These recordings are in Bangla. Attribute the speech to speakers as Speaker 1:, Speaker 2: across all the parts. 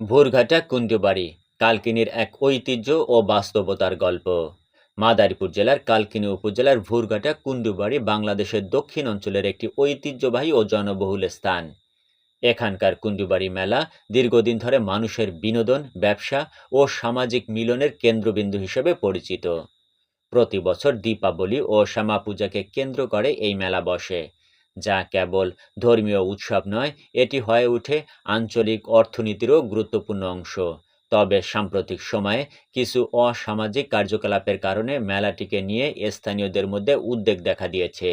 Speaker 1: ভোরঘাটা কুণ্ডুবাড়ি কালকিনির এক ঐতিহ্য ও বাস্তবতার গল্প। মাদারীপুর জেলার কালকিনি উপজেলার ভুরঘাটা কুণ্ডুবাড়ি বাংলাদেশের দক্ষিণ অঞ্চলের একটি ঐতিহ্যবাহী ও জনবহুল স্থান। এখানকার কুণ্ডুবাড়ি মেলা দীর্ঘদিন ধরে মানুষের বিনোদন, ব্যবসা ও সামাজিক মিলনের কেন্দ্রবিন্দু হিসেবে পরিচিত। প্রতি বছর দীপাবলি ও শ্যামা পূজাকে কেন্দ্র করে এই মেলা বসে। যা কেবল ধর্মীয় উৎসব নয়, এটি হয়ে উঠে আঞ্চলিক অর্থনীতিরও গুরুত্বপূর্ণ অংশ। তবে সাম্প্রতিক সময়ে কিছু অসামাজিক কার্যকলাপের কারণে মেলাটিকে নিয়ে স্থানীয়দের মধ্যে উদ্বেগ দেখা দিয়েছে।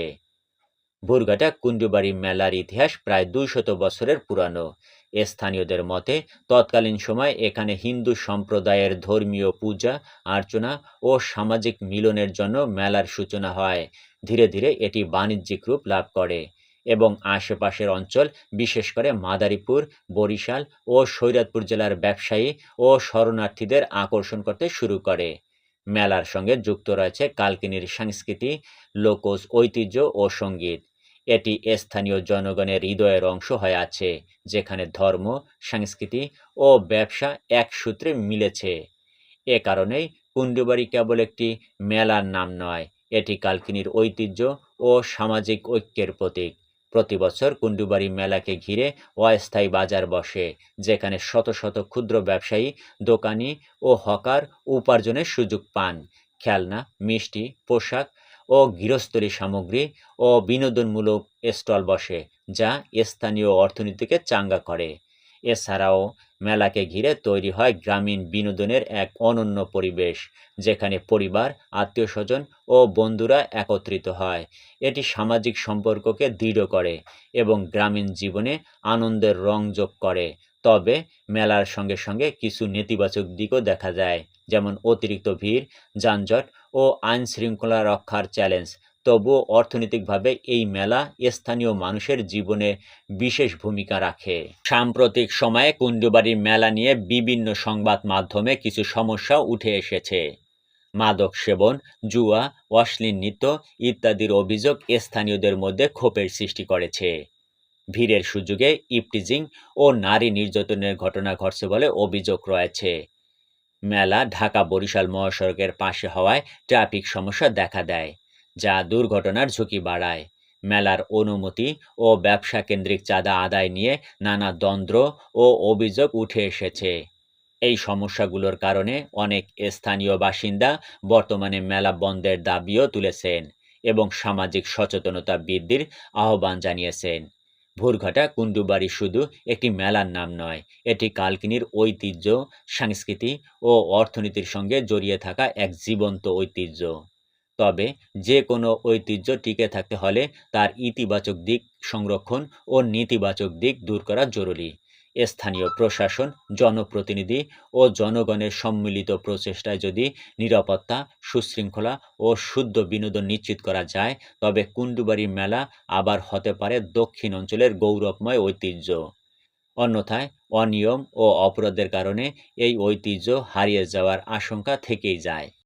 Speaker 1: ভুরঘাটা কুণ্ডুবাড়ি মেলার ইতিহাস প্রায় দুইশত বছরের পুরানো। স্থানীয়দের মতে, তৎকালীন সময় এখানে হিন্দু সম্প্রদায়ের ধর্মীয় পূজা অর্চনা ও সামাজিক মিলনের জন্য মেলার সূচনা হয়। ধীরে ধীরে এটি বাণিজ্যিক রূপ লাভ করে এবং আশেপাশের অঞ্চল, বিশেষ করে মাদারীপুর, বরিশাল ও সৈরাতপুর জেলার ব্যবসায়ী ও শরণার্থীদের আকর্ষণ করতে শুরু করে। মেলার সঙ্গে যুক্ত রয়েছে কালকিনির সংস্কৃতি, লোকজ ঐতিহ্য ও সংগীত। এটি স্থানীয় জনগণের হৃদয়ের অংশ হয়ে আছে, যেখানে ধর্ম, সংস্কৃতি ও ব্যবসা এক সূত্রে মিলেছে। এ কারণেই কুণ্ডুবাড়ি কেবল একটি মেলার নাম নয়, এটি কালকিনির ঐতিহ্য ও সামাজিক ঐক্যের প্রতীক। প্রতি বছর কুণ্ডুবাড়ি মেলাকে ঘিরে অস্থায়ী বাজার বসে, যেখানে শত শত ক্ষুদ্র ব্যবসায়ী, দোকানি ও হকার উপার্জনের সুযোগ পান। খেলনা, মিষ্টি, পোশাক ও গৃহস্থলী সামগ্রী ও বিনোদনমূলক স্টল বসে, যা স্থানীয় অর্থনীতিকে চাঙ্গা করে। এছাড়াও মেলাকে ঘিরে তৈরি হয় গ্রামীণ বিনোদনের এক অনন্য পরিবেশ, যেখানে পরিবার আত্মীয় স্বজন ও বন্ধুরা একত্রিত হয়। এটি সামাজিক সম্পর্ককে দৃঢ় করে এবং গ্রামীণ জীবনে আনন্দের রং যোগ করে। তবে মেলার সঙ্গে সঙ্গে কিছু নেতিবাচক দিকও দেখা যায়, যেমন অতিরিক্ত ভিড়, যানজট ও আইন শৃঙ্খলা রক্ষার চ্যালেঞ্জ। তবুও অর্থনৈতিকভাবে এই মেলা স্থানীয় মানুষের জীবনে বিশেষ ভূমিকা রাখে। সাম্প্রতিক সময়ে কুণ্ডুবাড়ির মেলা নিয়ে বিভিন্ন সংবাদ মাধ্যমে কিছু সমস্যা উঠে এসেছে। মাদক সেবন, জুয়া, অশ্লীল নৃত্য ইত্যাদির অভিযোগ স্থানীয়দের মধ্যে ক্ষোভের সৃষ্টি করেছে। ভিড়ের সুযোগে ইপটিজিং ও নারী নির্যাতনের ঘটনা ঘটছে বলে অভিযোগ রয়েছে। মেলা ঢাকা বরিশাল মহাসড়কের পাশে হওয়ায় ট্রাফিক সমস্যা দেখা দেয়, যা দুর্ঘটনার ঝুঁকি বাড়ায়। মেলার অনুমতি ও ব্যবসা কেন্দ্রিক চাঁদা আদায় নিয়ে নানা দ্বন্দ্ব ও অভিযোগ উঠে এসেছে। এই সমস্যাগুলোর কারণে অনেক স্থানীয় বাসিন্দা বর্তমানে মেলা বন্ধের দাবিও তুলেছেন এবং সামাজিক সচেতনতা বৃদ্ধির আহ্বান জানিয়েছেন। ভুরঘাটা কুণ্ডুবাড়ি শুধু একটি মেলার নাম নয়, এটি কালকিনির ঐতিহ্য, সংস্কৃতি ও অর্থনীতির সঙ্গে জড়িয়ে থাকা এক জীবন্ত ঐতিহ্য। তবে যে কোনো ঐতিহ্য টিকে থাকতে হলে তার ইতিবাচক দিক সংরক্ষণ ও নেতিবাচক দিক দূর করা জরুরি। স্থানীয় প্রশাসন, জনপ্রতিনিধি ও জনগণের সম্মিলিত প্রচেষ্টায় যদি নিরাপত্তা, সুশৃঙ্খলা ও শুদ্ধ বিনোদন নিশ্চিত করা যায়, তবে কুণ্ডুবাড়ি মেলা আবার হতে পারে দক্ষিণ অঞ্চলের গৌরবময় ঐতিহ্য। অন্যথায় অনিয়ম ও অপরাধের কারণে এই ঐতিহ্য হারিয়ে যাওয়ার আশঙ্কা থেকেই যায়।